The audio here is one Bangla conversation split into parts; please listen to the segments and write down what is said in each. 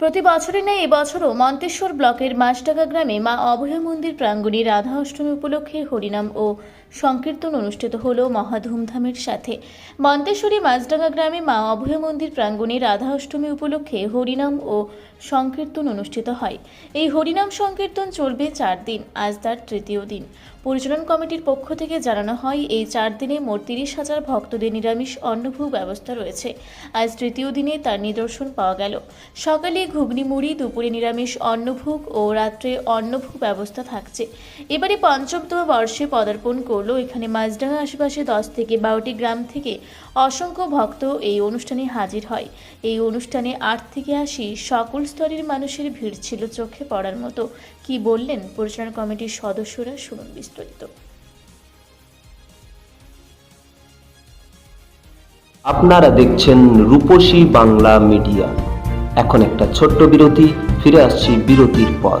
প্রতি বছরের নেই এবছরও মন্তেশ্বর ব্লকের মাসটাকা গ্রামে মা অভয় মন্দির প্রাঙ্গণে রাধা অষ্টমী উপলক্ষে হরিনাম ও সংকীর্তন অনুষ্ঠিত হল মহা ধুমধামের সাথে। মন্তেশ্বরী মাসডাঙ্গা গ্রামে মা অভয় মন্দির প্রাঙ্গণে রাধা অষ্টমী উপলক্ষে হরিনাম ও সংকীর্তন অনুষ্ঠিত হয়। এই হরিনাম সংকীর্তন চলবে চার দিন, আজ তার তৃতীয় দিন। পরিচালন কমিটির পক্ষ থেকে জানানো হয়, এই চার দিনে মোট তিরিশ হাজার ভক্তদের নিরামিষ অন্নভোগ ব্যবস্থা রয়েছে। আজ তৃতীয় দিনে তার নিদর্শন পাওয়া গেল। সকালে ঘুগনি মুড়ি দুপুরে নিরামিষ অন্নভোগ ও রাত্রে অন্নভোগ ব্যবস্থা থাকছে। এবারে পঞ্চমতম বর্ষে পদার্পণ করল এখানে মাঝডাঙ্গা আশেপাশে দশ থেকে বারোটি গ্রাম থেকে অসংখ্য ভক্ত এই অনুষ্ঠানে হাজির হয়। এই অনুষ্ঠানে আট থেকে আশি সকল স্তরের মানুষের ভিড় ছিল চোখে পড়ার মতো। কি বললেন পরিচালনা কমিটির সদস্যরা শুনুন বিস্তারিত। আপনারা দেখছেন রূপসী বাংলা মিডিয়া। এখন একটা ছোট্ট বিরতি, ফিরে আসছি বিরতির পর।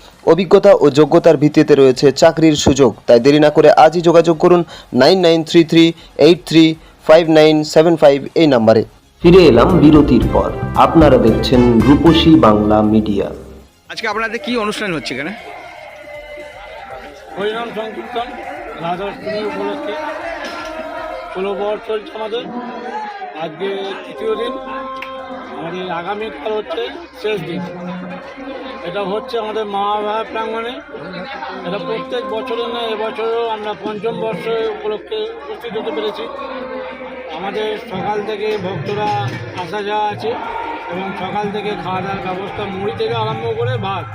অভিজ্ঞতা ও যোগ্যতার ভিত্তিতে রয়েছে চাকরির সুযোগ। তাই দেরি না করে আজই যোগাযোগ করুন nine nine three three eight three five nine seven five এই নাম্বারে। ফিরে এলাম বিরতির পর। আপনারা দেখছেন রূপসী বাংলা মিডিয়া। আজকে আপনাদের কি অনুষ্ঠান হচ্ছে এখানে? হরিনাম সংকীর্তন রাধাষ্টমী উপলক্ষে। ষোলো বর চলছে আমাদের। আজকে তৃতীয় দিন। আমাদের আগামীকাল হচ্ছে শেষ দিন। এটা হচ্ছে আমাদের মহাভারত প্রাঙ্গণে। এটা প্রত্যেক বছরের নয় এবছরও আমরা পঞ্চম বর্ষ উপলক্ষে উপস্থিত হতে পেরেছি। আমাদের সকাল থেকে ভক্তরা আসা যাওয়া আছে এবং সকাল থেকে খাওয়া দাওয়ার ব্যবস্থা মুড়ি থেকে আরম্ভ করে ভাত।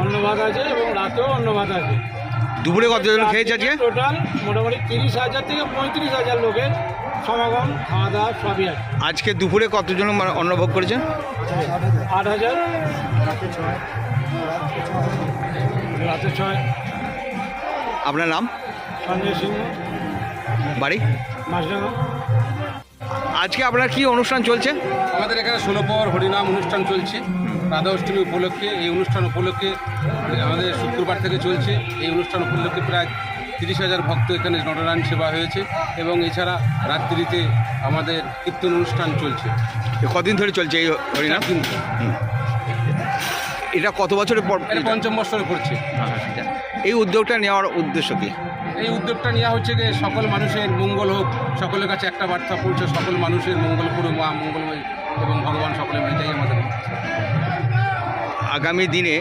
অন্ন ভাত আছে এবং রাতেও অন্ন ভাত আছে। দুপুরে কতজন খেয়েছে আজকে? টোটাল মোটামুটি তিরিশ হাজার থেকে পঁয়ত্রিশ হাজার লোকের সমাগম খাওয়া দাওয়া সবই আছে। আজকে দুপুরে কতজন মানে অন্নভোগ করেছেন? আট হাজার। রাতে ছয়। আপনার নাম? সঞ্জয় সিংহ। বাড়ি? মাসডাঙ্গা আজকে আপনার কি অনুষ্ঠান চলছে? আমাদের এখানে ষোলো পর হরিনাম অনুষ্ঠান চলছে। রাধা অষ্টমী উপলক্ষে এই অনুষ্ঠান উপলক্ষে আমাদের শুক্রবার থেকে চলছে। এই অনুষ্ঠান উপলক্ষে প্রায় তিরিশ হাজার ভক্ত এখানে নটরায়ণ সেবা হয়েছে এবং এছাড়া রাত্রিতে আমাদের কীর্তন অনুষ্ঠান চলছে। কদিন ধরে চলছে এই হরিনাম? ধরে। এটা কত বছরের পর পঞ্চম বছরে পড়ছে। এই উদ্যোগটা নেওয়ার উদ্দেশ্য কি? এই উদ্যোগটা নেওয়া হচ্ছে যে সকল মানুষের মঙ্গল হোক সকলের কাছে একটা বার্তা পৌঁছে সকল মানুষের মঙ্গল করুক মা মঙ্গলময় এবং ভগবান সকলের এটাই আমাদের আগামী দিনে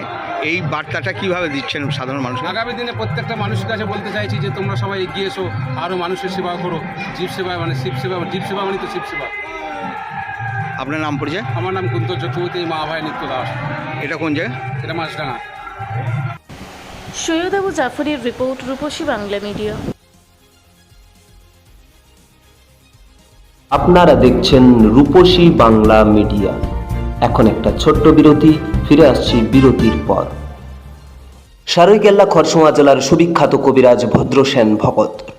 এই বার্তাটা কীভাবে দিচ্ছেন সাধারণ মানুষ আগামী দিনে প্রত্যেকটা মানুষের কাছে বলতে চাইছি যে তোমরা সবাই এগিয়ে এসো আরও মানুষের সেবা করো। জীব সেবা মানে শিব সেবা জীব সেবা মানে তো শিব সেবা। আপনার নাম পরিচয়? আমার নাম কুন্তল চক্রবর্তী মা ভাই নিত্য দাস এটা কোন জায়গা? এটা মাছডাঙ্গা। সৈয়দ আবু জাফরের রিপোর্ট রূপসী বাংলা মিডিয়া। আপনারা দেখছেন রূপসী বাংলা মিডিয়া। এখন একটা ছোট্ট বিরতি। ফিরে আসছি বিরতির পর। সারৈকেল্লা খরসোয়া জেলার সুবিখ্যাত কবিরাজ Bhadrasen Bhagat.